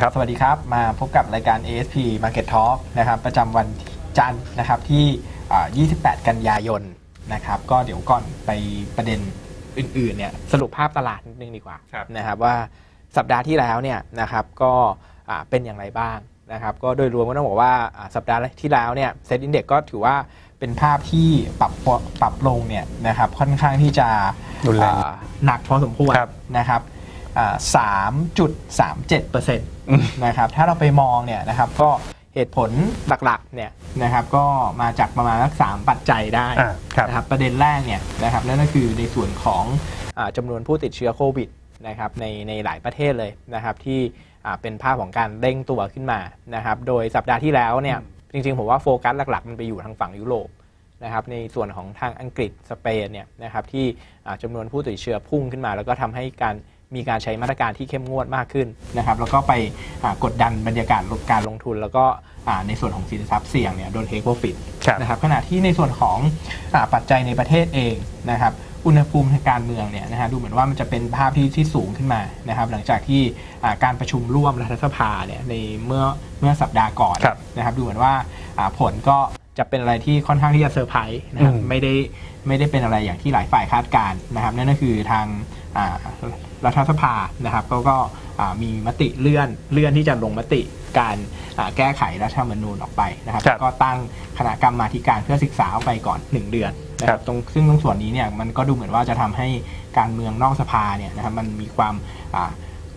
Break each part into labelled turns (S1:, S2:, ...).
S1: ครับ
S2: สวัสดีครับ
S1: สวัสดีครับ มาพบกับรายการ ASP Market Talk นะครับ ประจำวันจันทร์นะครับที่อ่า28 กันยายนนะครับ ก็เดี๋ยวก่อนไปประเด็นอื่นๆเนี่ยสรุปภาพตลาดนิดนึงดีกว่า
S2: ครับ
S1: นะครับว่าสัปดาห์ที่แล้วเนี่ยนะครับก็อ่าเป็นอย่างไรบ้างนะครับก็โดยรวมก็ต้องบอกว่าอ่าสัปดาห์ที่แล้วเนี่ยเซ็ตอินเด็กก็ถือว่าเป็นภาพที่ปรับปรับลงเนี่ยนะครับค่อนข้างที่จะ
S2: รุนแรง
S1: อ่าหนักพอสมควร
S2: ครับ
S1: นะครับ สามจุดสามเจ็ดเปอร์เซ็นต์นะครับถ้าเราไปมองเนี่ยนะครับก็เหตุผลหลักๆเนี่ยนะครับก็มาจากประมาณสักสามปัจจัยได้
S2: อ่าครับ
S1: นะครับประเด็นแรกเนี่ยนะครับนั่นก็คือในส่วนของอาจำนวนผู้ติดเชื้อโควิดนะครับในในหลายประเทศเลยนะครับที่อ่าเป็นภาพของการเร่งตัวขึ้นมานะครับโดยสัปดาห์ที่แล้วเนี่ยจริงๆ ผมว่าโฟกัสหลักๆ มันไปอยู่ทางฝั่งยุโรปนะครับในส่วนของทางอังกฤษสเปนเนี่ยนะครับที่อ่าจำนวนผู้ติดเชื้อพุ่งขึ้นมา แล้วก็ทำให้การ มีการใช้มาตรการที่เข้มงวดมากขึ้นนะครับแล้วก็ไปอ่ากดดันบรรยากาศการลงทุน แล้วก็อ่าในส่วนของสินทรัพย์เสี่ยงเนี่ยโดนเทคโปรฟิต
S2: ครับ
S1: นะครับขณะที่ในส่วนของอาปัจจัยในประเทศเองนะครับอุณหภูมิทางการเมืองเนี่ยนะฮะดูเหมือนว่ามันจะเป็นภาพที่ที่สูงขึ้นมานะครับหลังจากที่อ่าการประชุมร่วมรัฐสภาเนี่ยในเมื่อเมื่อสัปดาห์ก่อน
S2: ครับ
S1: นะครับดูเหมือนว่าอ่าผลก็จะเป็นอะไรที่ค่อนข้างที่จะเซอร์ไพรส์นะครับ
S2: อืม
S1: ไม่ได้ไม่ได้เป็นอะไรอย่างที่หลายฝ่ายคาดการณ์นะครับนั่นก็คือทางอ่า รัฐสภานะครับก็ก็อ่ามีมติเลื่อนเลื่อนที่จะลงมติการอ่าแก้ไขรัฐธรรมนูญออกไปนะครับ
S2: ครับ
S1: ก็ตั้งคณะกรรมาธิการเพื่อศึกษาออกไปก่อน 1 เดือนนะค
S2: ครั
S1: รับบตรงซึ่งตรงส่วนนี้เนี่ยมันก็ดูเหมือนว่าจะทำให้การเมืองนอกสภาเนี่ยนะครับมันมีความอ่า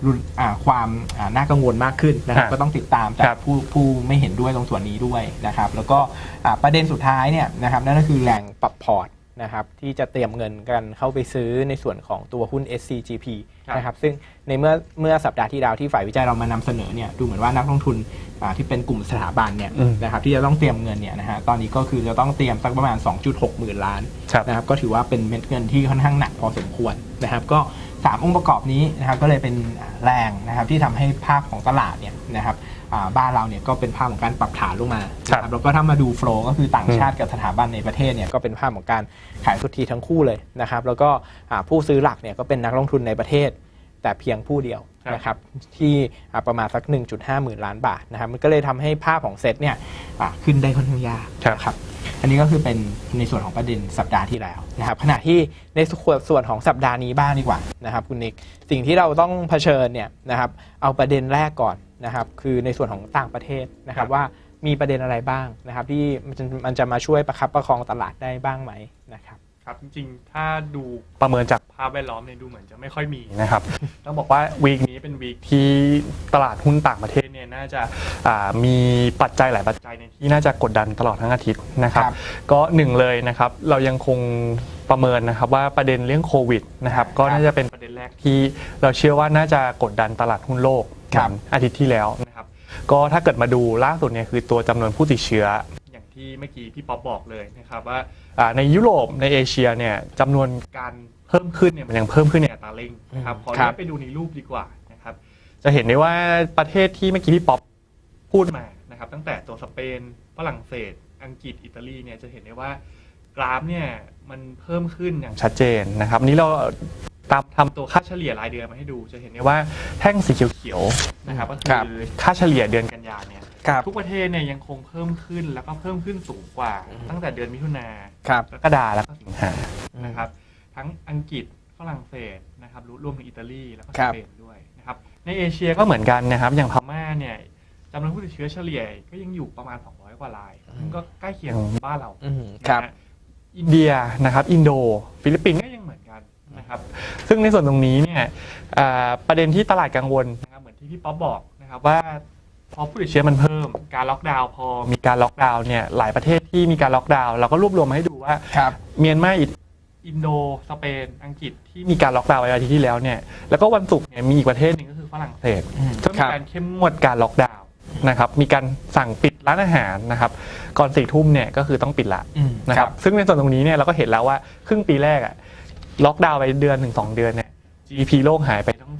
S1: รุนอ่าความอ่าน่ากังวลมากขึ้นนะครับ
S2: ฮะ
S1: ก็ต้องติดตามจา
S2: ครั
S1: ก
S2: บ
S1: ผู้ผู้ไม่เห็นด้วยตรงส่วนนี้ด้วยนะครับ แล้วก็อ่าประเด็นสุดท้ายเนี่ยนะครับนั่นก็คือแหล่งปรับพอร์ต นะครับที่จะเตรียมเงินกันเข้าไปซื้อในส่วนของตัวหุ้น SCGP
S2: ครับ
S1: นะครับซึ่งในเมื่อเมื่อสัปดาห์ที่แล้วที่ฝ่ายวิจัยเรามานำเสนอเนี่ยดูเหมือนว่านักลงทุนอ่าที่เป็นกลุ่มสถาบันเนี่ย
S2: อืม
S1: นะครับที่จะต้องเตรียมเงินเนี่ยนะฮะตอนนี้ก็คือจะต้องเตรียมสักประมาณ 2.6 หมื่นล้าน
S2: ครับ
S1: นะครับก็ถือว่าเป็นเม็ดเงินที่ค่อนข้างหนักพอสมควรนะครับก็สามองค์ประกอบนี้นะครับก็เลยเป็นแรงนะครับที่ทำให้ภาพของตลาดเนี่ยนะครับอ่า บ้านเราเนี่ยก็เป็นภาพของการปรับฐานลงมา
S2: ครับ
S1: นะแล้วก็ถ้ามาดูโฟล์ก็คือต่างชาติกับสถาบันในประเทศเนี่ยก็เป็นภาพของการขายสุทธิทั้งคู่เลยนะครับ แล้วก็อ่าผู้ซื้อหลักเนี่ยก็เป็นนักลงทุนในประเทศ แต่เพียงผู้เดียว
S2: ครับ
S1: นะครับที่อ่าประมาณสัก 1.5 หมื่นล้านบาทนะครับมันก็เลยทำให้ภาพของเซตเนี่ยอ่าขึ้นได้ค่อนข้างยาก
S2: ครับ
S1: นะครับอันนี้ก็คือเป็นในส่วนของประเด็นสัปดาห์ที่แล้วนะครับขณะที่ในส่วนของสัปดาห์นี้บ้างดีกว่านะครับคุณนิกสิ่งที่เราต้องเผชิญเนี่ยนะครับเอาประเด็นแรกก่อน นะครับคือในส่วนของต่างประเทศนะครับ
S2: ครับ
S1: ว่ามีประเด็นอะไรบ้างนะครับที่มันจะมันจะมาช่วยประคับประคองตลาดได้บ้างไหมนะครับ
S3: ครับจริงๆ ถ้าดูประเมินจากภาพแวดล้อมเนี่ยดูเหมือนจะไม่ค่อยมี
S2: นะครับ
S3: ต้องบอกว่าวีคนี้เป็นวีคที่ตลาดหุ้นต่างประเทศเนี่ยน่าจะอ่ามีปัจจัยหลายปัจจัยในยที่น่าจะกดดันตลอดทั้งอาทิตย์นะครับ
S1: ครับ
S3: ก็หนึ่งเลยนะครับเรายังคง ประเมินนะครับว่าประเด็นเรื่องโควิดนะครับก็น่าจะเป็นประเด็นแรกที่เราเชื่อว่าน่าจะกดดันตลาดหุ้นโลก
S1: ครับ
S3: เหมือนอาทิตย์ที่แล้วนะครับก็ถ้าเกิดมาดูล่าสุดเนี่ยคือตัวจำนวนผู้ติดเชื้อ อย่างที่เมื่อกี้พี่ป๊อปบอกเลยนะครับว่าอ่าในยุโรปในเอเชียเนี่ยจำนวนการเพิ่มขึ้นเนี่ยมันยังเพิ่มขึ้นในอัตราเร่งนะครับขออนุ
S1: ครั
S3: ญา
S1: บ
S3: ตไปดูในรูปดีกว่านะครับจะเห็นได้ว่าประเทศที่เมื่อกี้พี่ป๊อปพูดมานะครับตั้งแต่ตัวสเปนฝรั่งเศส อังกฤษอิตาลีเนี่ยจะเห็นได้ว่า กราฟเนี่ยมันเพิ่มขึ้นอย่างชัดเจนนะครับนี่เราตามทำตัวค่าเฉลี่ยรายเดือนมาให้ดูจะเห็นได้ว่าแท่งสีเขียวๆนะครับก็
S1: ครับ
S3: คือค่าเฉลี่ยเดือนกันยาเนี่ย
S1: ครับ
S3: ทุกประเทศเนี่ยยังคงเพิ่มขึ้นแล้วก็เพิ่มขึ้นสูงกว่า ตั้งแต่เดือนมิถุนา
S1: ครับ
S3: กรกฎาแล้วก็สิงหานะครับ ทั้งอังกฤษฝรั่งเศสนะครับรวมถึงอิตาลีแล้วก็
S1: ค
S3: ส
S1: รับ
S3: เปนด้วยนะครับในเอเชียก็เหมือนกันนะครับ อย่างพม่าเนี่ยจำนวนผู้ติดเชื้อเฉลี่ยก็ยังอยู่ประมาณ 200 กว่ารายซึ่งก็ใกล้เคียงกับบ้านเรา
S1: อืมครับ
S3: นะฮะ อินเดียนะครับอินโด ฟิลิปปินส์ก็ยังเหมือนกันนะครับซึ่งในส่วนตรงนี้เนี่ยอ่าประเด็นที่ตลาดกังวลนะครับเหมือนที่พี่ป๊อปบอกนะครับว่าพอผู้ติดเชื้อมันเพิ่ม การล็อกดาวน์พอมีการล็อกดาวน์เนี่ยหลายประเทศที่มีการล็อกดาวน์เราก็รวบรวมมาให้ดูว่า
S1: ครับ
S3: เมียนมาอิอินโดสเปน อังกฤษที่มีการล็อกดาวน์ไว้อาทิตย์ที่แล้วเนี่ยแล้วก็วันศุกร์เนี่ยมีอีกประเทศหนึ่งก็คือฝรั่งเศสก็มี
S1: ครับ
S3: การเข้มงวดการล็อกดาวน์ นะครับมีการสั่งปิดร้านอาหารนะครับก่อนสี่ทุ่มเนี่ยก็คือต้องปิดละ
S1: อืม
S3: นะ
S1: ค
S3: ค
S1: รั
S3: รับบซึ่งในส่วนตรงนี้เนี่ยเราก็เห็นแล้วว่าครึ่งปีแรกอะล็อกดาวน์ไปเดือนถึงสองเดือนเนี่ย GDP โลกหายไปทั้ง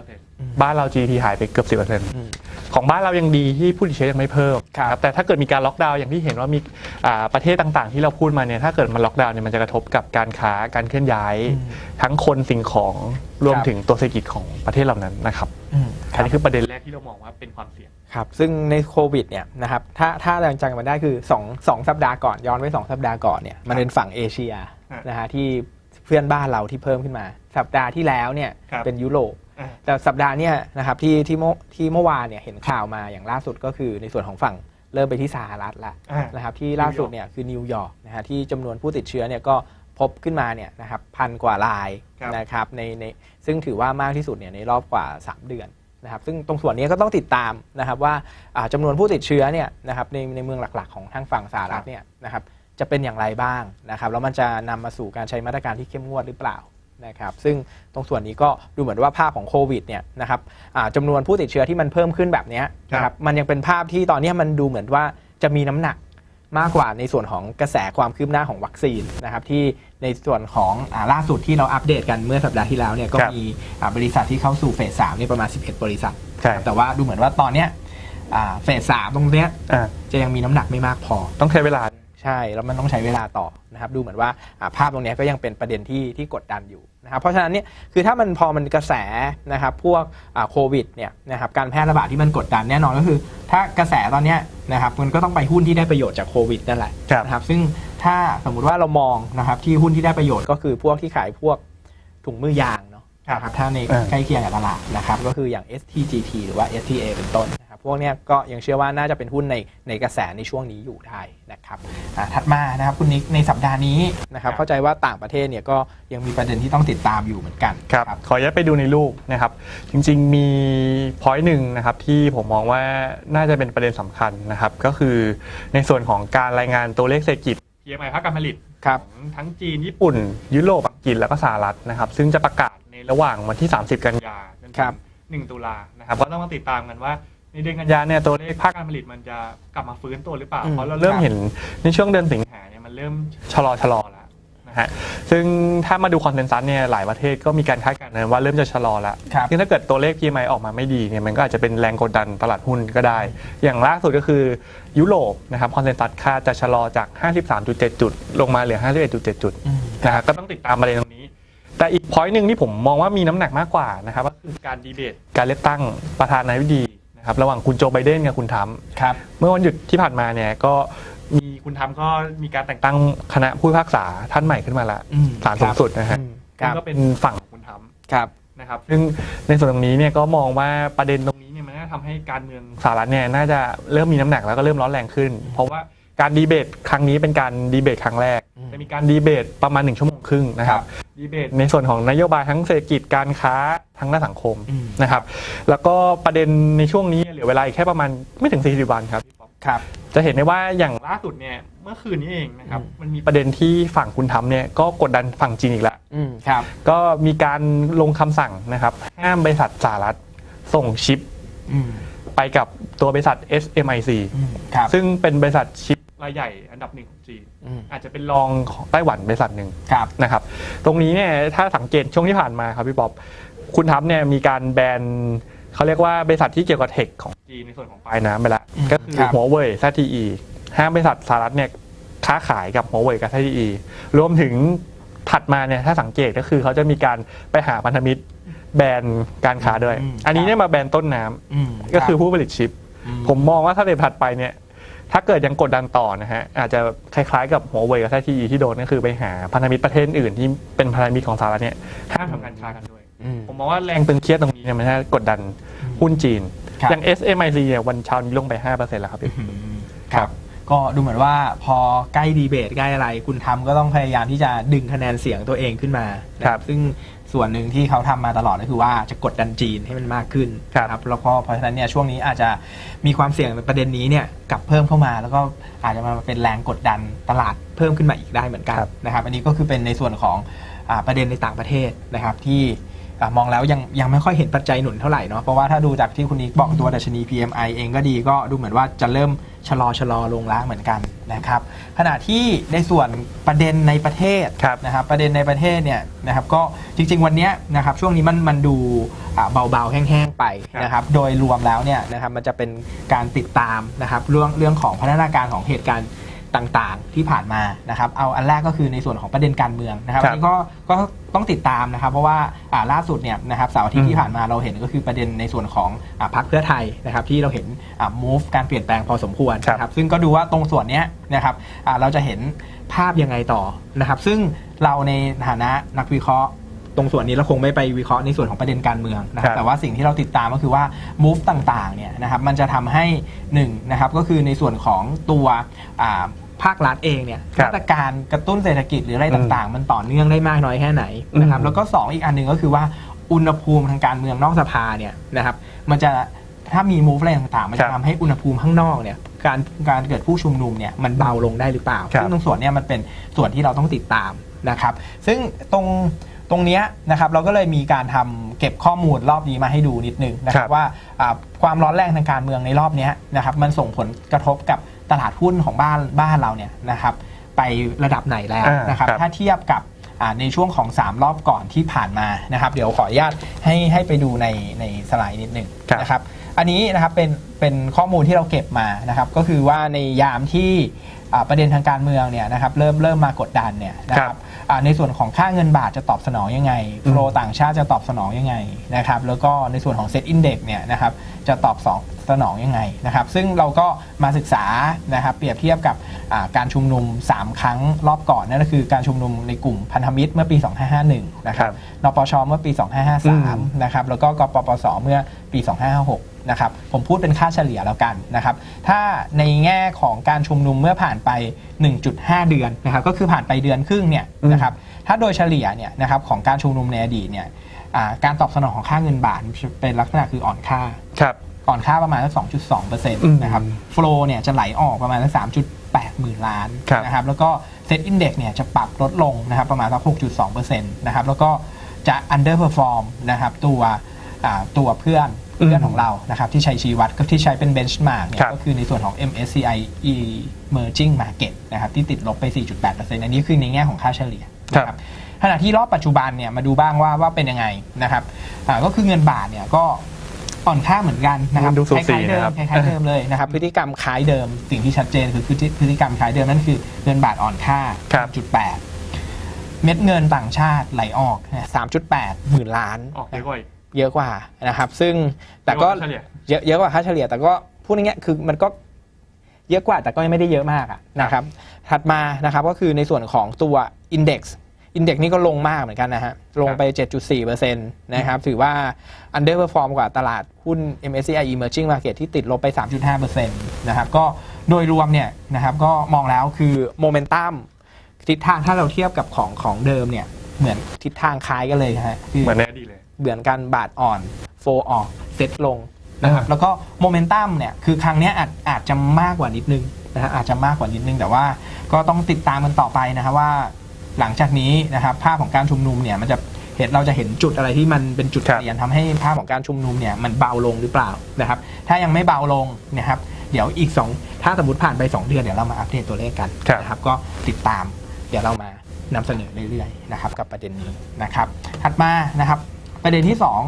S3: 4.9%บ้านเรา GDP หายไปเกือบ 10%
S1: อืม
S3: ของบ้านเรายังดีที่ผู้ติดเชื้อยังไม่เพิ่ม
S1: ครับ
S3: แต่ถ้าเกิดมีการล็อกดาวน์อย่างที่เห็นว่ามีอ่าประเทศต่างๆ ที่เราพูดมาเนี่ยถ้าเกิดมันล็อกดาวน์เนี่ยมันจะกระทบกับการค้าการเคลื่อนย้าย
S1: อืม
S3: ทั้งคนสิ่งของรวม
S1: ครับ
S3: ถึงตัวเศรษฐกิจของประเทศเหล่านั้นนะครับ
S1: อืมค
S3: อั
S1: รั
S3: น
S1: บ
S3: นี้คือประเด็นแรกที่เรามองว่าเป็นความเสี่ยง
S1: ครับซึ่งในโควิดเนี่ยนะครับถ้าถ้าเราจำกันได้คือ2 2สัปดาห์ก่อนย้อนไว้2สัปดาห์ก่อนเนี่ยมันเป็นฝั่งเอเชีย
S3: ฮะ
S1: นะฮะที่เพื่อนบ้านเราที่เพิ่มขึ้นมา สัปดาห์ที่แล้วเนี่ย
S3: ครับ
S1: เป็นยุโรป
S3: อ่า
S1: แต่สัปดาห์เนี่ยนะครับที่ที่เมื่อที่เมื่อวานเนี่ยเห็นข่าวมาอย่างล่าสุดก็คือในส่วนของฝั่งเริ่มไปที่สหรัฐละ
S3: อ่า
S1: นะครับที่ล่าสุดเนี่ยคือนิวยอร์กนะฮะที่จำนวนผู้ติดเชื้อเนี่ยก็พบขึ้นมาเนี่ยนะครับพันกว่าราย
S3: ครับ
S1: นะครับในในซึ่งถือว่ามากที่สุดเนี่ยในรอบกว่า 3 เดือน นะครับซึ่งตรงส่วนนี้ก็ต้องติดตามนะครับว่าอ่าจำานวนผู้ติดเชื้อเนี่ยนะครับในในเมืองหลักๆ ของทางฝั่งสหรัฐเนี่ยนะครับจะเป็นอย่างไรบ้างนะครับแล้วมันจะนำมาสู่การใช้มาตรการที่เข้มงวดหรือเปล่านะครับซึ่งตรงส่วนนี้ก็ดูเหมือนว่าภาพของโควิดเนี่ยนะครับอ่าจำนวนผู้ติดเชื้อที่มันเพิ่มขึ้นแบบเนี้ยนะครับมันยังเป็นภาพที่ตอนเนี้ยมันดูเหมือนว่าจะมีน้ำหนักมากกว่าในส่วนของกระแสความคืบหน้าของวัคซีนนะครับที่ ในส่วนของอาล่าสุดที่เราอัปเดตกันเมื่อสัปดาห์ที่แล้วเนี่ยก็
S3: ครับ
S1: มีอ่าบริษัทที่เข้าสู่เฟสสามเนี่ยประมาณ 11 บริษัท
S3: ใช่
S1: แต่ว่าดูเหมือนว่าตอนเนี้ยอ่าเฟสสามตรงเนี้ย
S3: อ่า
S1: จะยังมีน้ำหนักไม่มากพอ
S3: ต้องใช้เวลา
S1: ใช่ แล้วมันต้องใช้เวลาต่อนะครับ ดูเหมือนว่าอ่าภาพตรงเนี้ยก็ยังเป็นประเด็นที่ที่กดดันอยู่ นะครับเพราะฉะนั้นเนี่ยคือถ้ามันพอมันกระแสนะครับพวกอ่าโควิดเนี่ยนะครับการแพร่ระบาดที่มันกดดันแน่นอนก็คือ ถ้ากระแสตอนเนี้ยนะครับมันก็ต้องไปหุ้นที่ได้ประโยชน์จากโควิดนั่นแหละ
S3: ครับ
S1: นะครับซึ่งถ้าสมมุติว่าเรามองนะครับที่หุ้นที่ได้ประโยชน์ก็คือพวกที่ขายพวกถุงมือยางเนาะ
S3: ครับ
S1: นะครับถ้าใน
S3: อ่า
S1: ใกล้เคียงกับตลาดนะครับก็คืออย่าง STGT หรือว่า STA เป็นต้นนะครับ พวกเนี้ยก็ยังเชื่อว่าน่าจะเป็นหุ้นในในกระแสในช่วงนี้อยู่ได้นะครับอ่าถัดมานะครับคุณนิกในสัปดาห์นี้นะครับ
S3: ครับ
S1: เข้าใจว่าต่างประเทศเนี่ยก็ยังมีประเด็นที่ต้องติดตามอยู่เหมือนกัน
S3: ครับขออนุญาตไปดูในรูปนะครับจริงๆมีพอยต์หนึ่งนะครับที่ผมมองว่าน่าจะเป็นประเด็นสำคัญนะครับก็คือในส่วนของการรายงานตัวเลขเศรษฐกิจ PMI ภาคการผลิต
S1: ครับ
S3: ของทั้งจีนญี่ปุ่น ยุโรปอังกฤษแล้วก็สหรัฐนะครับ ซึ่งจะประกาศในระหว่างวันที่ 30 กันยาจน
S1: ครั
S3: ถึ
S1: บ
S3: ง1ตุลานะครับก็ต้องมาติดตามกันว่า ในเดือนกันยาเนี่ยตัวเลขภาคการผลิตมันจะกลับมาฟื้นตัวหรือเปล่า
S1: อืม
S3: เพราะเราเริ่มเห็นในช่วงเดือนสิงหาเนี่ยมันเริ่มชะลอชะลอแล้วนะฮะซึ่งถ้ามาดูคอนเซนแซสเนี่ยหลายประเทศก็มีการคาดการณ์นะว่าเริ่มจะชะลอแล้ว
S1: ครับ
S3: ซึ่งถ้าเกิดตัวเลข PMI ออกมาไม่ดีเนี่ยมันก็อาจจะเป็นแรงกดดันตลาดหุ้นก็ได้ อย่างล่าสุดก็คือยุโรปนะครับคอนเซนแซสคาดจะชะลอจาก 53.7 จุด ลงมาเหลือ 51.7 จุด
S1: อืม
S3: นะฮะก็ต้องติดตามประเด็นตรงนี้แต่อีกพอยต์หนึ่งที่ผมมองว่ามีน้ำหนักมากกว่านะครับก็คือการดีเบตการเลือกตั้งประธานาธิบดี นะครับระหว่างคุณโจไบเดนกับคุณทรัมป์
S1: ครับ
S3: เมื่อวันหยุดที่ผ่านมาเนี่ยก็มีคุณทรัมป์ก็มีการแต่งตั้งคณะผู้พิพากษาท่านใหม่ขึ้นมาละ
S1: อืม
S3: ศาลสูงสุดนะฮะ
S1: อืมค
S3: ซึ่
S1: รั
S3: ง
S1: บ
S3: ก็เป็นฝั่งของคุณทรัมป์
S1: ครับ
S3: นะครับ ซึ่งในส่วนตรงนี้เนี่ยก็มองว่าประเด็นตรงนี้เนี่ยมันน่าทำให้การเมืองสหรัฐเนี่ยน่าจะเริ่มมีน้ำหนักแล้วก็เริ่มร้อนแรงขึ้น เพราะว่า การดีเบตครั้งนี้เป็นการดีเบตครั้งแรก
S1: อืม
S3: จะมีการดีเบตประมาณหนึ่งชั่วโมงครึ่งนะครั
S1: ครับบ
S3: ดีเบตในส่วนของนโยบายทั้งเศรษฐกิจการค้าทั้งด้านสังคม
S1: อืม
S3: นะครับ แล้วก็ประเด็นในช่วงนี้เหลือเวลาอีกแค่ประมาณไม่ถึง 40 วันครับพี่ป๊อป
S1: ครับ
S3: จะเห็นได้ว่าอย่างล่าสุดเนี่ยเมื่อคืนนี้เองนะครับ
S1: อืม
S3: มันมีประเด็นที่ฝั่งคุณทำเนี่ยก็กดดันฝั่งจีนอีกแล้ว
S1: อืมครับ
S3: ก็มีการลงคำสั่งนะครับห้ามบริษัทสหรัฐส่งชิป
S1: อืม
S3: ไปกับตัวบริษัท SMIC
S1: อืมครับ
S3: ซึ่งเป็นบริษัทชิป รายใหญ่อันดับหนึ่งของจีน
S1: อืม
S3: อาจจะเป็นรองของไต้หวันบริษัทหนึ่ง
S1: ครับ
S3: นะครับ ตรงนี้เนี่ยถ้าสังเกตช่วงที่ผ่านมาครับพี่ป๊อปคุณทัพเนี่ยมีการแบนเขาเรียกว่าบริษัทที่เกี่ยวกับเทคของจีนในส่วนของปลายน้ำไปแล้ว
S1: อืม
S3: ก็คือ
S1: ครับ
S3: หัวเว่ย ZTE ห้ามบริษัทสหรัฐเนี่ยค้าขายกับหัวเว่ยกับ ZTE รวมถึงถัดมาเนี่ยถ้าสังเกตก็คือเขาจะมีการไปหาพันธมิตรแบนการค้าด้วย
S1: อืม
S3: อันนี้เนี่ยมาแบนต้นน้ำ
S1: อืม
S3: ก็คือ
S1: รับ
S3: ผู้ผลิตชิป
S1: อื
S3: ผมมองว่าถ้าเดถัดไปเนี่ย ถ้าเกิดยังกดดันต่อนะฮะอาจจะคล้ายๆกับหัวเว่ยกับไททีที่โดนก็คือไปหาพันธมิตรประเทศอื่นที่เป็นพันธมิตรของสหรัฐเนี่ยห้ามทำการค้ากันด้วย
S1: อืม
S3: ผมมองว่าแรงตึงเครียดตรงนี้เนี่ยมันน่ากดดันหุ้นจีน
S1: ครับ
S3: อย่าง SMIC เนี่ยวันเช้านี้ลงไป 5%แล้วครับพี่
S1: ครับก็ดูเหมือนว่าพอใกล้ดีเบตใกล้อะไร คุณทำก็ต้องพยายามที่จะดึงคะแนนเสียงตัวเองขึ้นมานะครับซึ่ง ส่วนหนึ่งที่เขาทำมาตลอดก็คือว่าจะกดดันจีนให้มันมากขึ้น
S3: ครับ
S1: นะแล้วก็เพราะฉะนั้นเนี่ยช่วงนี้อาจจะมีความเสี่ยงในประเด็นนี้เนี่ยกลับเพิ่มเข้ามา แล้วก็อาจจะมาเป็นแรงกดดันตลาดเพิ่มขึ้นมาอีกได้เหมือนกันนะครับ อันนี้ก็คือเป็นในส่วนของอาประเด็นในต่างประเทศนะครับที่อา มองแล้วยังยังไม่ค่อยเห็นปัจจัยหนุนเท่าไหร่เนาะเพราะว่าถ้าดูจากที่คุณนิกบอกตัวดัชนี PMI เองก็ดีก็ดูเหมือนว่าจะเริ่มชะลอชะลอลงแล้วเหมือนกันนะครับขณะที่ในส่วนประเด็นในประเทศ
S3: ครับ
S1: นะครับประเด็นในประเทศเนี่ยนะครับก็จริง ๆ วันเนี้ยนะครับช่วงนี้มันมันดูอ่าเบาๆแห้งๆไปนะครับโดยรวมแล้วเนี่ยนะครับมันจะเป็นการติดตามนะครับเรื่องเรื่องของพัฒนาการของเหตุการณ์ ต่างๆที่ผ่านมานะครับเอาอันแรกก็คือในส่วนของประเด็นการเมืองนะครับ
S3: ครั
S1: อั
S3: บ
S1: นนี้ก็ก็ต้องติดตามนะครับ เพราะว่าอ่าล่าสุดเนี่ยนะครับเสาร์อาทิต
S3: อื
S1: ย์
S3: ม
S1: ที่ผ่านมาเราเห็นก็คือประเด็นในส่วนของอ่าพรรคเพื่อไทยนะครับที่เราเห็นอ่า move การเปลี่ยนแปลงพอสมควร
S3: ครับ
S1: นะครับซึ่งก็ดูว่าตรงส่วนเนี้ยนะครับอ่าเราจะเห็นภาพยังไงต่อนะครับ ซึ่งเราในฐานะนักวิเคราะห์ต รงส่วนนี้เราคงไม่ไปวิเคราะห์ในส่วนของประเด็นการเมืองนะครั
S3: ครับบ
S1: แต่ว่าสิ่งที่เราติดตามก็คือว่า move ต่างๆเนี่ยนะครับมันจะทำให้หนึ่งนะครับก็คือในส่วนของตัวอ่าภาครัฐเองเนี่ย
S3: ครับ
S1: มาตรการกระตุ้นเศรษฐกิจหรืออะไร
S3: อืม
S1: ต่างๆ มันต่อเนื่องได้มากน้อยแค่ไหนนะครับ
S3: อืม
S1: แล้วก็สองอีกอันหนึ่งก็คือว่าอุณหภูมิทางการเมืองนอกสภาเนี่ยนะครับมันจะถ้ามี move อะไรต่างๆ มัน
S3: ครั
S1: จะ
S3: บ
S1: ทำให้อุณหภูมิข้างนอกเนี่ยการการเกิดผู้ชุมนุมเนี่ยมันเบาลงได้หรือเปล่า
S3: ครับ
S1: ซึ่งตรงส่วนเนี้ยมันเป็นส่วนที่เราต้องติดตามนะครับ ซึ่งตรง ตรงเนี้ยนะครับเราก็เลยมีการทำเก็บข้อมูลรอบนี้มาให้ดูนิดนึงนะค
S3: ครั
S1: รับบว่าอ่าความร้อนแรงทางการเมืองในรอบเนี้ยนะครับมันส่งผลกระทบกับตลาดหุ้นของบ้านบ้านเราเนี่ยนะครับไประดับไหนแล้ว
S3: อ่าน
S1: นะครับ
S3: ครับ
S1: ถ้าเทียบกับอ่าในช่วงของ 3 รอบก่อนที่ผ่านมานะครับ เดี๋ยวขออนุญาตให้ให้ไปดูในในสไลด์นิดนึง
S3: ครับ
S1: นะครับ อันนี้นะครับเป็นเป็นข้อมูลที่เราเก็บมานะครับ ก็คือว่าในยามที่อ่าประเด็นทางการเมืองเนี่ยนะครับเริ่มเริ่มมากดดันเนี่ยนะค
S3: ครั
S1: รับบอ่าในส่วนของค่าเงินบาทจะตอบสนองยังไง
S3: อืม
S1: โฟลต่างชาติจะตอบสนองยังไงนะครับแล้วก็ในส่วนของเซตอินเด็กเนี่ยนะครับจะตอบสองสนองยังไงนะครับ ซึ่งเราก็มาศึกษานะครับเปรียบเทียบกับอ่าการชุมนุม 3 ครั้งรอบก่อนนั่นก็คือการชุมนุมในกลุ่มพันธมิตรเมื่อปี 2551 นะค
S3: ครั
S1: รับบนปชเมื่อปี 2553 นะครับแล้วก็กปปสเมื่อปี 2556 นะครับผมพูดเป็นค่าเฉลี่ยแล้วกันนะครับถ้าในแง่ของการชุมนุมเมื่อผ่านไป 1.5 เดือนนะครับก็คือผ่านไปเดือนครึ่งเนี่ย
S3: อืม
S1: นะครับถ้าโดยเฉลี่ยเนี่ยนะครับของการชุมนุมในอดีตเนี่ยอ่าการตอบสนองของค่าเงินบาทเป็นลักษณะคืออ่อนค่า
S3: ครับ
S1: อ่อนค่าประมาณสัก2.2เปอร์เซ็นต์
S3: อืม
S1: นะครับโฟลเนี่ยจะไหลออกประมาณสัก3.8หมื่นล้าน
S3: ครับ
S1: นะครับแล้วก็เซตอินเด็กเนี่ยจะปรับลดลงนะครับประมาณสัก6.2เปอร์เซ็นต์นะครับแล้วก็จะ underperform นะครับตัวอ่าตัวเพื่อน เพื่อนของเรานะครับที่ใช้ชี้วัดก็ที่ใช้เป็น benchmark เนี่
S3: ครั
S1: ย
S3: บ
S1: ก็คือในส่วนของ MSCI Emerging Market นะครับที่ติดลบไป 4.8%อันนี้คือในแง่ของค่าเฉลี่ยนะครับขณะที่รอบปัจจุบันเนี่ยมาดูบ้างว่าว่าเป็นยังไงนะครับอ่าก็คือเงินบาทเนี่ยก็อ่อนค่าเหมือนกันนะครับ
S3: ดูสู
S1: ค
S3: สี
S1: ล้ายๆเดิ
S3: นะครั
S1: ม
S3: บ
S1: คล้ายๆเดิมเลยนะครับพฤติกรรมคล้ายเดิมสิ่งที่ชัดเจนคือพฤติพฤติกรรมคล้ายเดิมนั่นคือเงินบาทอ่อนค่า
S3: ครับ
S1: จุดแปดเม็ดเงินต่างชาติไหลออกสามจุดแปดหมื่นล้าน
S3: ออกเยอะกว่าอีก
S1: เยอะกว่านะครับ ซึ่งแต่ก็
S3: เยอะว่าเฉลี่ย
S1: เยอะเยอะกว่าค่าเฉลี่ย แต่ก็พูดง่ายๆคือมันก็เยอะกว่าแต่ก็ยังไม่ได้เยอะมากอะนะครับ ถัดมานะครับก็คือในส่วนของตัว Index Index นี่ก็ลงมากเหมือนกันนะฮะ ลงไป 7.4%นะครับ ถือว่า underperform กว่าตลาดหุ้น MSCI Emerging Market ที่ติดลบไป 3.5%นะครับ ก็โดยรวมเนี่ยนะครับ ก็มองแล้วคือโมเมนตัมทิศทางถ้าเราเทียบกับของของเดิมเนี่ย เหมือนทิศทางคล้ายกันเลยนะฮะคือ
S3: เหมือนในอดีตเลย
S1: เหมือนกันบาทอ่อนโฟออกเซ็ตลงนะครับแล้วก็โมเมนตัมเนี่ยคือครั้งเนี้ยอาจอาจจะมากกว่านิดนึงนะฮะอาจจะมากกว่านิดนึงแต่ว่าก็ต้องติดตามกันต่อไปนะครับว่า หลังจากนี้นะครับภาพของการชุมนุมเนี่ยมันจะเห็นเราจะเห็นจุดอะไรที่มันเป็นจุด
S3: ครับ
S1: เปลี่ยนทำให้ภาพของการชุมนุมเนี่ยมันเบาลงหรือเปล่านะครับ ถ้ายังไม่เบาลงนะครับ เดี๋ยวอีก 2 ถ้าสมมติผ่านไป 2 เดือนเดี๋ยวเรามาอัปเดตตัวเลขกัน
S3: ครับ
S1: นะครับ ก็ติดตามเดี๋ยวเรามานำเสนอเรื่อยๆนะครับกับประเด็นนี้นะครับ ถัดมานะครับ ประเด็นที่สอง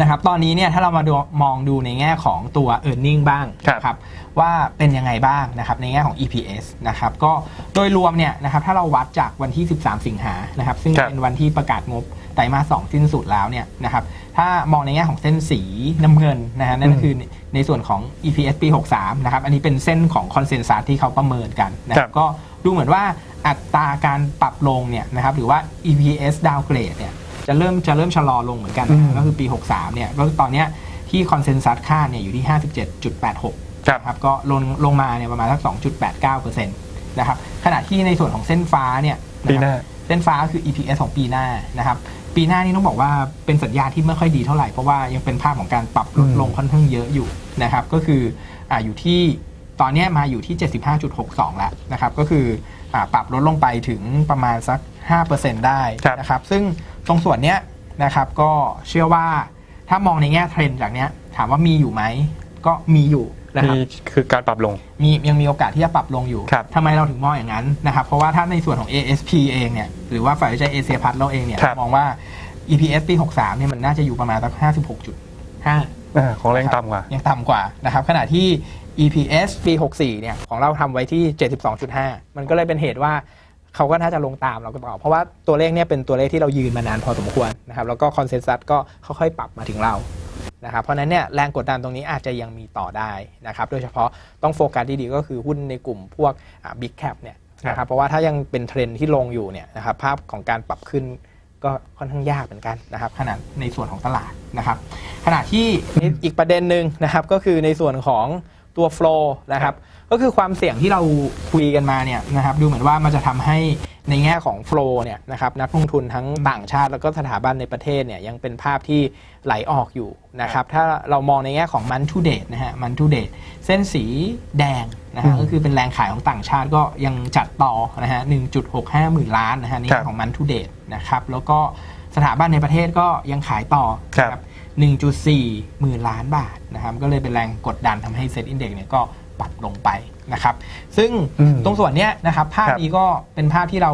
S1: นะครับตอนนี้เนี่ยถ้าเรามาดูมองดูในแง่ของตัว e a r n i n g บ้าง
S3: ครับ
S1: นะครับว่าเป็นยังไงบ้างนะครับในแง่ของ EPS นะครับก็โดยรวมเนี่ยนะครับถ้าเราวัดจากวันที่ 13 สิงหานะครับซึ่ง
S3: ครับ
S1: เป็นวันที่ประกาศงบไตรมาสสองสิ้นสุดแล้วเนี่ยนะครับถ้ามองในแง่ของเส้นสีน้ำเงินนะฮะนั่นก็
S3: อืม
S1: คือในส่วนของ EPS ปี 63 นะครับอันนี้เป็นเส้นของคอนเซน s ซ s ที่เขาประเมินกันนะค
S3: ครั
S1: รับบก็ดูเหมือนว่าอัตราการปรับลงเนี่ยนะครับหรือว่า EPS downgrade เนี่ย จะเริ่มจะเริ่มชะลอลงเหมือนกันนะ
S3: อืม
S1: ก็คือปี 63 เนี่ยก็คือตอนเนี้ยที่คอนเซน s ซ s ค่าเนี่ยอยู่ที่ 57.86
S3: ครับ
S1: นะครับก็ลงลงมาเนี่ยประมาณสัก 2.89%นะครับขณะที่ในส่วนของเส้นฟ้าเนี่ยะครับ
S3: ปีหน้า
S1: เส้นฟ้าก็คือ EPS ของปีหน้านะครับปีหน้านี่ต้องบอกว่าเป็นสัญญาณที่ไม่ค่อยดีเท่าไหร่ เพราะว่ายังเป็นภาพของการปรับลดลงค่อนข้างเยอะอยู่นะครับก็คืออ่าอยู่ที่ตอนเนี้ยมาอยู่ที่ 75.62 แล้วนะครับก็คืออาปรับลดลงไปถึงประมาณสัก 5%ได้
S3: ครับ
S1: นะครับซึ่ง ตรงส่วนเนี้ยนะครับก็เชื่อว่าถ้ามองในแง่เทรนด์จากเนี้ยถามว่ามีอยู่ไหมก็มีอยู่นะครับ
S3: มีคือการปรับลง
S1: มียังมีโอกาสที่จะปรับลงอยู่
S3: ครับ
S1: ทำไมเราถึงมองอย่างนั้นนะครับเพราะว่าถ้าในส่วนของ ASP เองเนี่ยหรือว่าฝ่ายวิจัยเอเชียพัฒเราเองเนี่ย
S3: ครับ
S1: มองว่า EPS ปี 63เนี่ยมันน่าจะอยู่ประมาณสัก56.5
S3: อ่าของแรงต่ำกว่า
S1: ยังต่ำกว่านะครับขณะที่ EPS ปี 64เนี่ยของเราทำไว้ที่ 72.5 มันก็เลยเป็นเหตุว่า เขาก็น่าจะลงตามเราก็ต่อเพราะว่าตัวเลขเนี่ยเป็นตัวเลขที่เรายืนมานานพอสมควรนะครับแล้วก็คอนเซนแซสก็ค่อยๆปรับมาถึงเรานะครับเพราะฉะนั้นเนี่ยแรงกดดันตรงนี้อาจจะยังมีต่อได้นะครับโดยเฉพาะต้องโฟกัสดีๆก็คือหุ้นในกลุ่มพวกบิ๊กแคปเนี่ยนะครับเพราะว่าถ้ายังเป็นเทรนด์ที่ลงอยู่เนี่ยนะครับภาพของการปรับขึ้นก็ค่อนข้างยากเหมือนกันนะครับขนาดในส่วนของตลาดนะครับขณะที่อีกประเด็นหนึ่งนะครับก็คือในส่วนของตัวโฟล์นะครับ ก็คือความเสี่ยงที่เราคุยกันมาเนี่ยนะครับดูเหมือนว่ามันจะทำให้ในแง่ของโฟล์เนี่ยนะครับนักลงทุนทั้งต่างชาติแล้วก็สถาบันในประเทศเนี่ยยังเป็นภาพที่ไหลออกอยู่นะครับถ้าเรามองในแง่ของมันทูเดตนะฮะมันทูเดตเส้นสีแดงนะ
S3: อื
S1: ฮะ
S3: ม
S1: ก็คือเป็นแรงขายของต่างชาติก็ยังจัดต่อนะฮะ1.65 หมื่นล้านนะฮะใน
S3: ครั
S1: แง่
S3: บ
S1: ของมันทูเดตนะครับแล้วก็สถาบันในประเทศก็ยังขายต่อ
S3: ครับ
S1: นะ1.4 หมื่นล้านบาทนะครับก็เลยเป็นแรงกดดันทำให้เซ็ตอินเด็กเนี่ยก็ ปรับลงไปนะครับ ซึ่ง
S3: อืม
S1: ตรงส่วนเนี้ยนะครับภาพ
S3: ครับ
S1: นี้ก็เป็นภาพที่เรา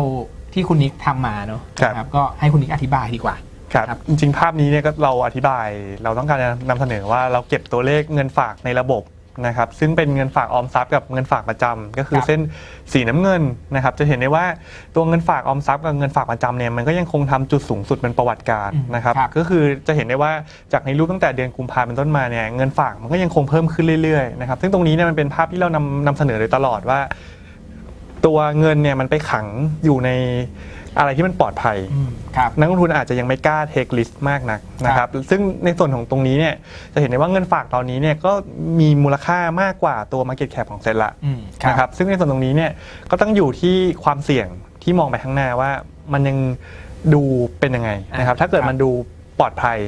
S1: ที่คุณนิกทำมาเนาะ
S3: ครับ
S1: นะก็ให้คุณนิกอธิบายดีกว่า
S3: ครับ
S1: ครับ
S3: จริงๆภาพนี้เนี่ยก็เราอธิบายเราต้องการจะนำเสนอว่าเราเก็บตัวเลขเงินฝากในระบบ นะครับซึ่งเป็นเงินฝากออมทรัพย์กับเงินฝากประจำก็คือ
S1: ครับ
S3: เส้นสีน้ำเงินนะครับจะเห็นได้ว่าตัวเงินฝากออมทรัพย์กับเงินฝากประจำเนี่ยมันก็ยังคงทำจุดสูงสุดเป็นประวัติการ
S1: อืม
S3: นะครับ
S1: ครับ
S3: ก็คือจะเห็นได้ว่าจากในรูปตั้งแต่เดือนกุมภาพันธ์เป็นต้นมาเนี่ยเงินฝากมันก็ยังคงเพิ่มขึ้นเรื่อยๆนะครับซึ่งตรงนี้เนี่ยมันเป็นภาพที่เรานำนำเสนอโดยตลอดว่า ตัวเงินเนี่ยมันไปขังอยู่ใน อะไรที่มันปลอดภัย
S1: อืมครับ
S3: นักลงทุนอาจจะยังไม่กล้าเทคลิสต์มากนักนะครับซึ่งในส่วนของตรงนี้เนี่ยจะเห็นได้ว่าเงินฝากตอนนี้เนี่ยก็มีมูลค่ามากกว่าตัว Market Cap ของเซ็ตละ
S1: อืม
S3: นะครับซึ่งในส่วนตรงนี้เนี่ยก็ต้องอยู่ที่ความเสี่ยงที่มองไปข้างหน้าว่ามันยังดูเป็นยังไงนะครับถ้าเกิดมันดูปลอดภัย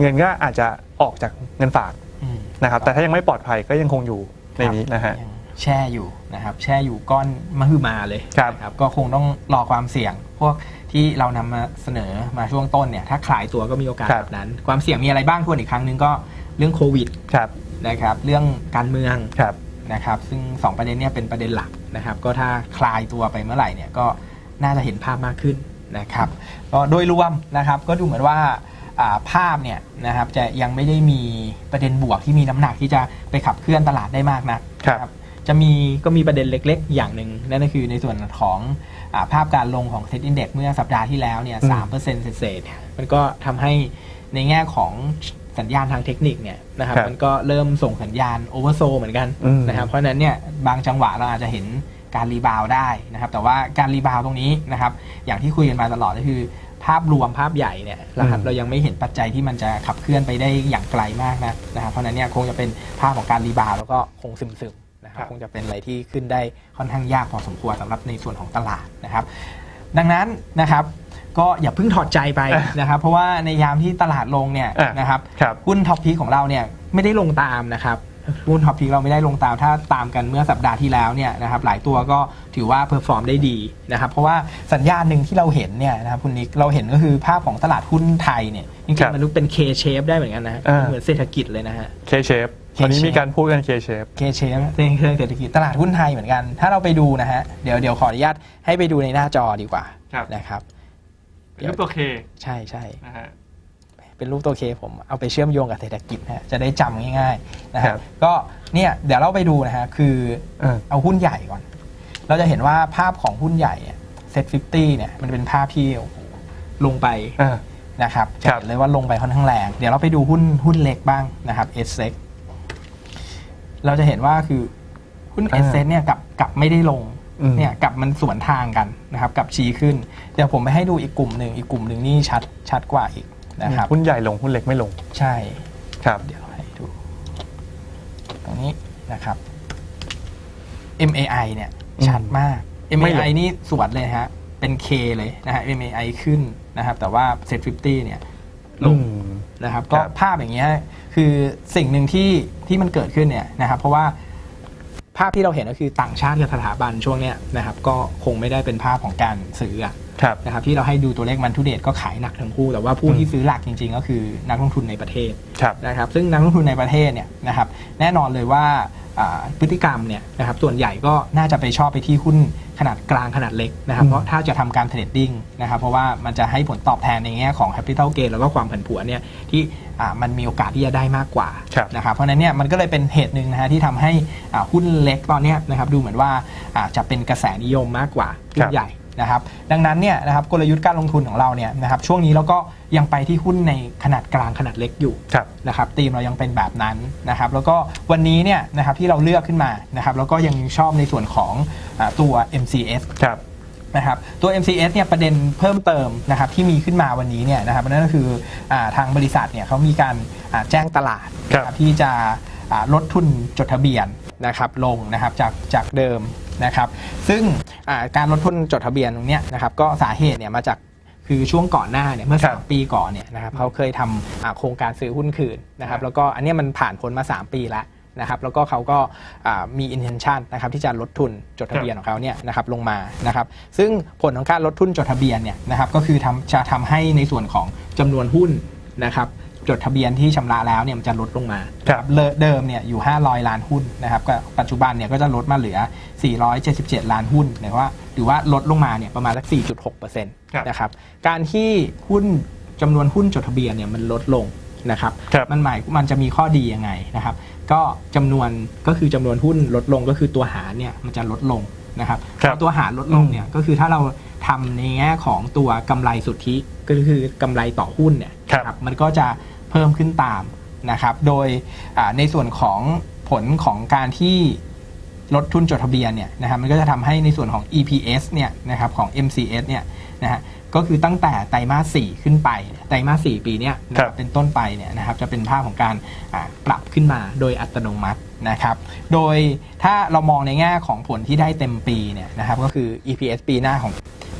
S3: เงินก็อาจจะออกจากเงินฝาก
S1: อืม
S3: นะครับแต่ถ้ายังไม่ปลอดภัยก็ยังคงอยู่ในนี้นะฮะ
S1: ยังแช่อยู่นะครับแช่อยู่ก้อนมหึมาเลย
S3: ครับ
S1: นะก็คงต้องรอความเสี่ยง พวกที่เรานำมาเสนอมาช่วงต้นเนี่ยถ้าคลายตัวก็มีโอกาส
S3: ครับ
S1: แบบนั้น ความเสี่ยงมีอะไรบ้างทวนอีกครั้งหนึงก็เรื่องโควิด
S3: ครับ
S1: นะครับ เรื่องการเมือง
S3: ครับ
S1: นะครับ ซึ่ง 2 ประเด็นเนี้เป็นประเด็นหลักนะครับ ก็ถ้าคลายตัวไปเมื่อไหร่เนี่ยก็น่าจะเห็นภาพมากขึ้นนะครับก็โดยรวมนะครับ ก็ดูเหมือนว่าอ่าภาพเนี่ยนะครับจะยังไม่ได้มีประเด็นบวกที่มีน้ำหนักที่จะไปขับเคลื่อนตลาดได้มากนัก
S3: ครับ
S1: นะ จะมีก็มีประเด็นเล็ก ๆ อย่างหนึ่งนั่นก็คือในส่วนของอาภาพการลงของเซ็ตอินเด็กเมื่อสัปดาห์ที่แล้วเนี่ย
S3: อืม
S1: สามเปอร์เซ็นต์เศษๆเนี่ยมันก็ทำให้ในแง่ของสัญญาณทางเทคนิคเนี่ยนะครับ
S3: ครับ
S1: มันก็เริ่มส่งสัญญาณโอเวอร์โซเหมือนกัน
S3: อืม
S1: นะครับเพราะฉะนั้นเนี่ยบางจังหวะเราอาจจะเห็นการรีบาวด์ได้นะครับแต่ว่าการรีบาวด์ตรงนี้นะครับอย่างที่คุยกันมาตลอดก็คือ ภาพรวมภาพใหญ่เนี่ยนะครับ
S3: อืม
S1: เรายังไม่เห็นปัจจัยที่มันจะขับเคลื่อนไปได้อย่างไกลมากนะนะครับเพราะฉะนั้นเนี่ยคงจะเป็นภาพของการรีบาวด์แล้วก็คงซึมๆ นะครับคงจะเป็นอะไรที่ขึ้นได้ค่อนข้างยากพอสมควรสำหรับในส่วนของตลาดนะครับ ดังนั้นนะครับก็อย่าเพิ่งถอดใจไปนะครับ เพราะว่าในยามที่ตลาดลงเนี่ย
S3: อะ
S1: นะครับ
S3: ครับ
S1: หุ้นท็อปพีของเราเนี่ยไม่ได้ลงตามนะครับหุ้นท็อปพีเราไม่ได้ลงตามถ้าตามกันเมื่อสัปดาห์ที่แล้วเนี่ยนะครับหลายตัวก็ถือว่าเพอร์ฟอร์มได้ดีนะครับเพราะว่าสัญญาณหนึ่งที่เราเห็นเนี่ยนะครับคุณนิกเราเห็นก็คือภาพของตลาดหุ้นไทยเนี่ยจริ
S3: ครั
S1: ง
S3: บ
S1: ๆมันลุกเป็น K shape ได้เหมือนกันนะฮะ
S3: อ่า
S1: เหมือนเศรษฐกิจเลยนะฮะ
S3: K shape ตอนนี้
S1: K-shape
S3: มีการพูดกัน K shape
S1: K shape เป็นเครื่องเศรษฐกิจตลาดหุ้นไทยเหมือนกัน ถ้าเราไปดูนะฮะ เดี๋ยวเดี๋ยวขออนุญาตให้ไปดูในหน้าจอดีกว่า
S3: ครับ
S1: นะครับ
S3: เป็นรูปตัว K
S1: ใช่ใช่
S3: นะฮะ
S1: เป็นรูปตัวเคผมเอาไปเชื่อมโยงกับเศรษฐกิจนะฮะจะได้จำง่ายๆนะค
S3: ครั
S1: รับบก็เนี่ยเดี๋ยวเราไปดูนะฮะคือ
S3: เออ
S1: เอาหุ้นใหญ่ก่อน เราจะเห็นว่าภาพของหุ้นใหญ่เซ็ตฟิฟตี้เนี่ยมันเป็นภาพที่โอ้โหลงไป
S3: อ่า
S1: นะครับจะ
S3: ครับ
S1: เห็นเลยว่าลงไปค่อนข้างแรง เดี๋ยวเราไปดูหุ้นหุ้นเล็กบ้างนะครับเอสเซ เราจะเห็นว่าคือหุ้นเอ
S3: อ่า
S1: สเซเนี่ยกลับกลับไม่ได้ลง
S3: อืม
S1: เนี่ยกลับมันสวนทางกันนะครับกลับชี้ขึ้น เดี๋ยวผมไปให้ดูอีกกลุ่มหนึ่งอีกกลุ่มหนึ่งนี่ชัดชัดกว่าอีกนะครับ
S3: หุ้นใหญ่ลงหุ้นเล็กไม่ลง
S1: ใช่
S3: ครับ
S1: เดี๋ยวให้ดู ตรงนี้นะครับ MAI เนี่ย
S3: อืม
S1: ชัดมาก
S3: ไม่หล
S1: MAI
S3: ง
S1: นี่สวนเลยฮะเป็น K เลยนะฮะ MAI ขึ้นนะครับแต่ว่า Set 50 เนี่ย ลง
S3: อืม
S1: นะครับ
S3: ครั
S1: ก็
S3: บ
S1: ภาพอย่างเงี้ยคือสิ่งหนึ่งที่ที่มันเกิดขึ้นเนี่ยนะครับเพราะว่าภาพที่เราเห็นก็คือต่างชาติกับสถาบันช่วงเนี้ยนะครับก็คงไม่ได้เป็นภาพของการซื้ออะ
S3: ครับ
S1: นะครับที่เราให้ดูตัวเลขมันทุเดตก็ขายหนักทั้งคู่ แต่ว่าผู้
S3: อืม
S1: ที่ซื้อหลักจริง ๆ ก็คือนักลงทุนในประเทศ
S3: ครับ
S1: นะครับซึ่งนักลงทุนในประเทศเนี่ยนะครับแน่นอนเลยว่าอ่า พฤติกรรมเนี่ยนะครับส่วนใหญ่ก็น่าจะไปชอบไปที่หุ้นขนาดกลางขนาดเล็กนะครับ
S3: อืม
S1: เพราะถ้าจะทำการเทรดดิ้งนะครับเพราะว่ามันจะให้ผลตอบแทนในแง่ของ capital gain แล้วก็ความผันผวนเนี่ยที่อ่ามันมีโอกาสที่จะได้มากกว่า
S3: ครับ
S1: นะครับเพราะฉะนั้นเนี่ยมันก็เลยเป็นเหตุหนึ่งนะฮะที่ทำให้อ่าหุ้นเล็กตอนเนี้ยนะครับดูเหมือนว่าอ่าจะเป็นกระแสนิยมมากกว่าหุ้
S3: ครั
S1: น
S3: บ
S1: ใหญ่ นะครับดังนั้นเนี่ยนะครับกลยุทธ์การลงทุนของเราเนี่ยนะครับช่วงนี้เราก็ยังไปที่หุ้นในขนาดกลางขนาดเล็กอยู่
S3: ครับ
S1: นะครับธีมเรายังเป็นแบบนั้นนะครับแล้วก็วันนี้เนี่ยนะครับที่เราเลือกขึ้นมานะครับแล้วก็ยังชอบในส่วนของอาตัว MCS
S3: ครับ
S1: นะครับตัว MCS เนี่ยประเด็นเพิ่มเติมนะครับที่มีขึ้นมาวันนี้เนี่ยนะครับนั่นก็คืออาทางบริษัทเนี่ยเขามีการอ่าแจ้งตลาด
S3: ครับ
S1: นะที่จะอ่าลดทุนจดทะเบียนนะครับลงนะครับจากจากเดิม นะครับ ซึ่งอ่าการลดทุนจดทะเบียนตรงเนี้ยนะครับก็สาเหตุเนี่ยมาจากคือช่วงก่อนหน้าเนี่ยเมื่อ
S3: ครั
S1: สา
S3: บ
S1: มปีก่อนเนี่ยนะครับเขาเคยทำอ่าโครงการซื้อหุ้นคืนนะครับแล้วก็อันเนี้ยมันผ่านพ้นมา 3 ปีแล้วนะครับแล้วก็เขาก็อ่ามี intention นะครับที่จะลดทุนจดทะเบียนของเขาเนี่ยนะครับลงมานะครับซึ่งผลของการลดทุนจดทะเบียนเนี่ยนะครับก็คือทำจะทำให้ในส่วนของจำนวนหุ้นนะครับ จดทะเบียนที่ชำระแล้วเนี่ยมันจะลดลงมา
S3: ครับ
S1: เลเดิมเนี่ยอยู่ 500 ล้านหุ้นนะครับก็ปัจจุบันเนี่ยก็จะลดมาเหลือ 477 ล้านหุ้นหมายว่าหรือว่าลดลงมาเนี่ยประมาณสัก 4.6%นะครับการที่หุ้นจำนวนหุ้นจดทะเบียนเนี่ยมันลดลงนะครับ
S3: ครับ
S1: มันหมายมันจะมีข้อดียังไงนะครับ ก็จำนวนก็คือจำนวนหุ้นลดลงก็คือตัวหารเนี่ยมันจะลดลงนะครับ
S3: ครับ
S1: พอตัวหารลดลงเนี่ยก็คือถ้าเรา ทำในแง่ของตัวกำไรสุทธิก็คือกำไรต่อหุ้นเนี่ย
S3: ครับ
S1: นะมันก็จะเพิ่มขึ้นตามนะครับ โดยอ่าในส่วนของผลของการที่ลดทุนจดทะเบียนเนี่ยนะครับมันก็จะทำให้ในส่วนของ EPS เนี่ยนะครับของ MCS เนี่ยนะฮะก็คือตั้งแต่ไตรมาส 4 ขึ้นไป ไตรมาส 4 ปีเนี้ยนะค
S3: ครั
S1: รับบเป็นต้นไปเนี่ยนะครับจะเป็นภาพของการอ่าปรับขึ้นมาโดยอัตโนมัตินะครับ โดยถ้าเรามองในแง่ของผลที่ได้เต็มปีเนี่ยนะครับก็คือ EPS ปีหน้าของ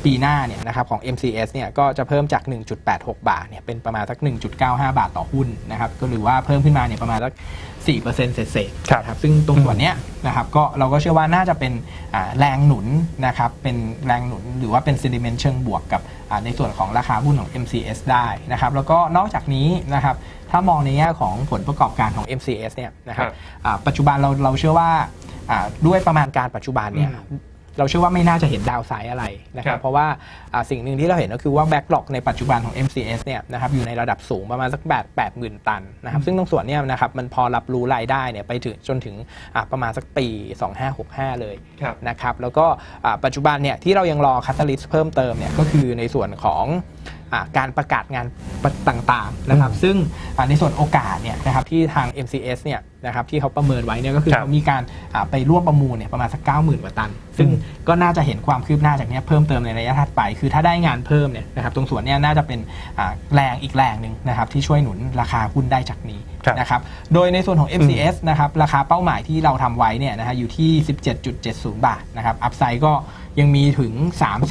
S1: ปีหน้าเนี่ยนะครับของ MCS เนี่ยก็จะเพิ่มจาก 1.86 บาทเนี่ยเป็นประมาณสัก 1.95 บาทต่อหุ้นนะครับก็หรือว่าเพิ่มขึ้นมาเนี่ยประมาณสัก 4%เศษๆ
S3: ครับ
S1: นะครับซึ่งตรงส่วนเนี้ยนะครับก็เราก็เชื่อว่าน่าจะเป็นอ่าแรงหนุนนะครับเป็นแรงหนุนหรือว่าเป็น sentiment เชิงบวกกับอ่าในส่วนของราคาหุ้นของ MCS ได้นะครับแล้วก็นอกจากนี้นะครับถ้ามองในแง่ของผลประกอบการของ MCS เนี่ยนะครับ
S3: ครับ
S1: อ่าปัจจุบันเราเราเชื่อว่าอ่าด้วยประมาณการปัจจุบันเนี่ย
S3: อืม
S1: เราเชื่อว่าไม่น่าจะเห็นดาวไซด์อะไรนะค
S3: ค
S1: รั
S3: รั
S1: บบเพราะว่าอ่าสิ่งหนึ่งที่เราเห็นก็คือว่าแบ็กหลอกในปัจจุบันของ MCS เนี่ยนะครับอยู่ในระดับสูงประมาณสัก8 8 0 0 0ตันนะครับซึ่งตรงส่วนเนี้ยนะครับมันพอรับรู้รายได้เนี่ยไปถึงจนถึงอ่าประมาณสักปี 2565 เลย
S3: ครับ
S1: นะครับแล้วก็อ่าปัจจุบันเนี่ยที่เรายังรอคัตตาลิสเพิ่มเติมเนี่ยก็คือในส่วนของอา การประกาศงานต่างๆนะครับ
S3: อืม
S1: ซึ่งอ่าในส่วนโอกาสเนี่ยนะครับที่ทาง MCS เนี่ยนะครับที่เขาประเมินไว้เนี่ยก็คือ
S3: ครับ
S1: เขามีการอ่าไปร่วมประมูลเนี่ยประมาณสัก 90,000กว่าตัน ซึ่ง
S3: อืม
S1: ก็น่าจะเห็นความคืบหน้าจากเนี้ยเพิ่มเติมในระยะถัดไป คือถ้าได้งานเพิ่มเนี่ยนะครับตรงส่วนเนี้ยน่าจะเป็นอ่าแรงอีกแรงหนึ่งนะครับที่ช่วยหนุนราคาหุ้นได้จากนี้
S3: ครับ
S1: นะครับโดยในส่วนของ MCS นะครับราคาเป้าหมายที่เราทำไว้เนี่ยนะฮะอยู่ที่ 17.70 บาทนะครับอัพไซด์ก็ ยังมีถึง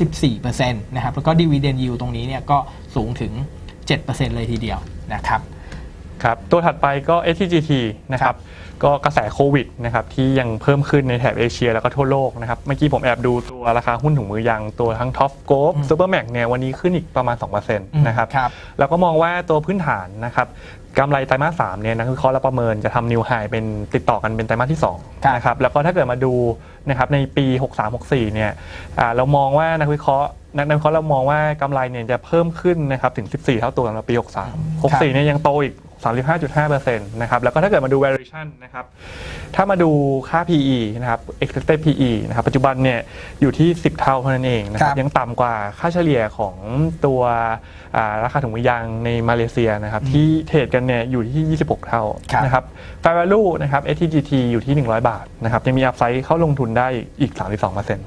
S1: 34%นะครับแล้วก็ดีเวเดนยิวตรงนี้เนี่ยก็สูงถึง 7%เลยทีเดียวนะครับ
S3: ครับตัวถัดไปก็ STGT นะครับก็กระแสโควิดนะครับที่ยังเพิ่มขึ้นในแถบเอเชียแล้วก็ทั่วโลกนะครับเมื่อกี้ผมแอบดูตัวราคาหุ้นถุงมือยางตัวทั้งท็อปโกล
S1: อืม
S3: ซูเปอร์แม็กเนี่ยวันนี้ขึ้นอีกประมาณ2%นะครับ
S1: ครับ
S3: แล้วก็มองว่าตัวพื้นฐานนะครับ กำไรไตรมาสสามเนี่ยนักวิเคราะห์และประเมินจะทำนิวไฮเป็นติดต่อกันเป็นไตรมาสที่
S1: ครับ
S3: 2นะครับแล้วก็ถ้าเกิดมาดูนะครับในปี 63-64เนี่ยอ่าเรามองว่านักวิเคราะห์นักนักวิเคราะห์เรามองว่ากำไรเนี่ยจะเพิ่มขึ้นนะครับถึง 14 เท่าตัวสำหรับปี 63 64เนี่ยยังโตอีก 35.5%นะครับแล้วก็ถ้าเกิดมาดู valuation นะครับถ้ามาดูค่า PE นะครับ expected PE นะครับปัจจุบันเนี่ยอยู่ที่ 10 เท่าเท่านั้นเองนะครั
S1: ครับบ
S3: ยังต่ำกว่าค่าเฉลี่ยของตัวอ่าราคาถุงมือยางในมาเลเซียนะครับที่เทรดกันเนี่ยอยู่ที่ 26 เท่า
S1: ครับ
S3: นะครับ fair value นะครับ STGT อยู่ที่ 100 บาทนะครับยังมีอัพไซด์เข้าลงทุนได้อีก 32%น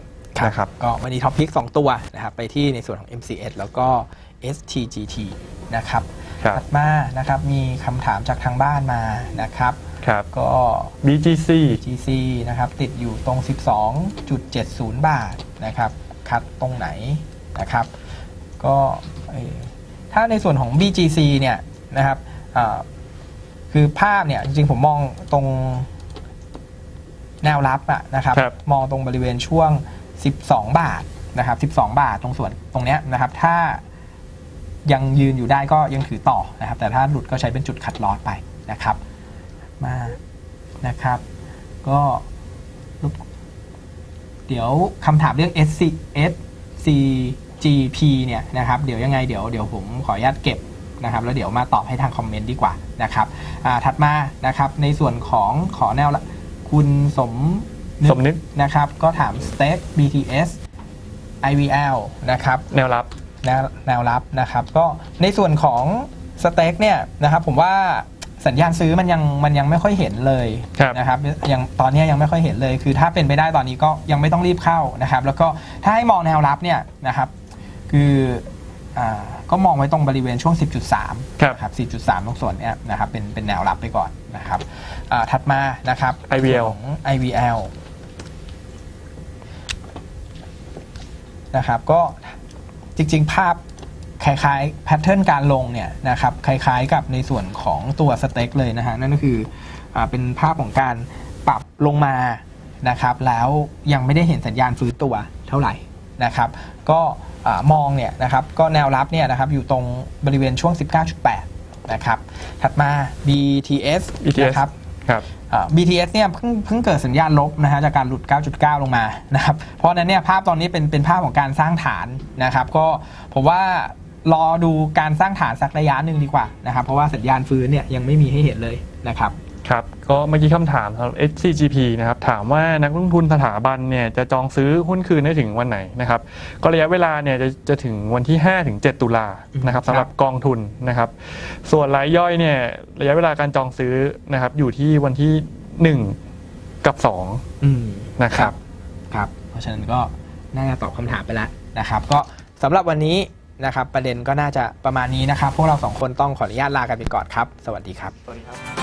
S3: ะครับ
S1: ก็วันนี้ท็อปพิก2ตัวนะครับไปที่ในส่วนของ MCS แล้วก็ STGT นะครับ
S3: ครับ
S1: ถัดมานะครับมีคำถามจากทางบ้านมานะครับ
S3: ครับ
S1: ก็
S3: BGC
S1: GC นะครับติดอยู่ตรง 12.70 บาทนะครับคัดตรงไหนนะครับก็เอ่อถ้าในส่วนของ BGC เนี่ยนะครับอ่าคือภาพเนี่ยจริงๆผมมองตรงแนวรับอะนะครับ
S3: ครับ
S1: มองตรงบริเวณช่วง 12 บาทนะครับ 12 บาทตรงส่วนตรงเนี้ยนะครับ ถ้า ยังยืนอยู่ได้ก็ยังถือต่อนะครับ แต่ถ้าหลุดก็ใช้เป็นจุดคัดลอสไปนะครับ มานะครับ ก็รบเดี๋ยวคำถามเรื่อง SC SCGP เนี่ยนะครับ เดี๋ยวยังไงเดี๋ยวเดี๋ยวผมขออนุญาตเก็บนะครับแล้วเดี๋ยวมาตอบให้ทางคอมเมนต์ดีกว่านะครับอ่าถัดมานะครับในส่วนของขอแนวละคุณสม
S3: สมนึก
S1: นะครับ ก็ถาม Stack BTS IVL นะครับ
S3: แนวรับ
S1: แนวแนวรับนะครับ ก็ในส่วนของสเต็กเนี่ยนะครับผมว่าสัญญาณซื้อมันยังมันยังไม่ค่อยเห็นเลย
S3: ครับ
S1: นะครับยังตอนนี้ยังไม่ค่อยเห็นเลย คือถ้าเป็นไปได้ตอนนี้ก็ยังไม่ต้องรีบเข้านะครับ แล้วก็ถ้าให้มองแนวรับเนี่ยนะครับ คืออ่าก็มองไว้ตรงบริเวณช่วง 10.3
S3: ครับ
S1: ครับ 4.3 ตรงส่วนเนี้ยนะครับเป็นเป็นแนวรับไปก่อนนะครับอ่าถัดมานะครับ
S3: IVL
S1: ของ IVL นะครับก็ จริง ๆ ภาพคล้ายๆแพทเทิร์นการลงเนี่ยนะครับคล้ายๆกับในส่วนของตัวสเต็กเลยนะฮะนั่นก็คืออเป็นภาพของการปรับลงมานะครับแล้วยังไม่ได้เห็นสัญญาณฟื้นตัวเท่าไหร่นะครับ ก็มองเนี่ยนะครับก็แนวรับเนี่ยนะครับอยู่ตรงบริเวณช่วง 19.8 นะครับถัดมา BTS
S3: BTS
S1: นะครับ
S3: ครับ
S1: BTS เนี่ยเพิ่งเพิ่งเกิดสัญญาณลบนะฮะจากการหลุด 9.9 ลงมานะครับเพราะนั้นเนี่ยภาพตอนนี้เป็นเป็นภาพของการสร้างฐานนะครับ ก็ผมว่ารอดูการสร้างฐานสักระยะหนึ่งดีกว่านะครับ เพราะว่าสัญญาณฟื้นเนี่ยยังไม่มีให้เห็นเลยนะครับ
S3: ครับก็เมื่อกี้คำถามสำหรับ SCGP นะครับถามว่านักลงทุนสถาบันเนี่ยจะจองซื้อหุ้นคืนได้ถึงวันไหนนะครับก็ระยะเวลาเนี่ยจะจะถึงวันที่5ถึง7ตุลานะครับ
S1: ครับ
S3: สำหรับกองทุนนะครับ ส่วนรายย่อยเนี่ยระยะเวลาการจองซื้อนะครับอยู่ที่วันที่ 1 กับ
S1: อืม
S3: 2นะครับ
S1: ครับ เพราะฉะนั้นก็น่าจะตอบคำถามไปแล้วนะครับ ก็สำหรับวันนี้นะครับประเด็นก็น่าจะประมาณนี้นะครับ พวกเราสองคนต้องขออนุญาตลากันไปก่อนครับ สวัสดีครับ
S3: สวัสดีครับ